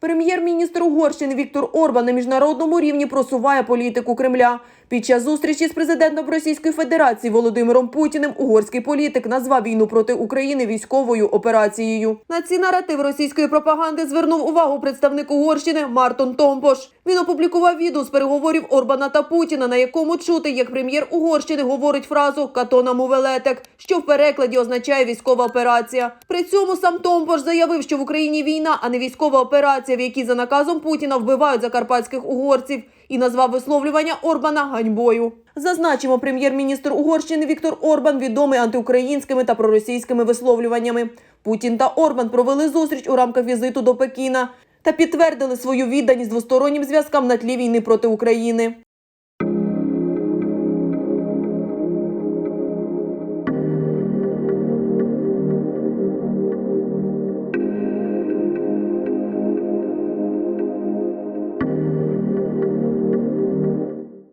Прем'єр-міністр Угорщини Віктор Орбан на міжнародному рівні просуває політику Кремля. Під час зустрічі з президентом Російської Федерації Володимиром Путіним угорський політик назвав війну проти України військовою операцією. На ці наратив російської пропаганди звернув увагу представник Угорщини Мартон Томпош. Він опублікував відео з переговорів Орбана та Путіна, на якому чути, як прем'єр Угорщини говорить фразу «Катона мувелетек», що в перекладі означає військова операція. При цьому сам Томпош заявив, що в Україні війна, а не військова операція, в якій за наказом Путіна вбивають закарпатських угорців, і назвав висловлювання Орбана ганьбою. Зазначимо, прем'єр-міністр Угорщини Віктор Орбан відомий антиукраїнськими та проросійськими висловлюваннями. Путін та Орбан провели зустріч у рамках візиту до Пекіна та підтвердили свою відданість двостороннім зв'язкам на тлі війни проти України.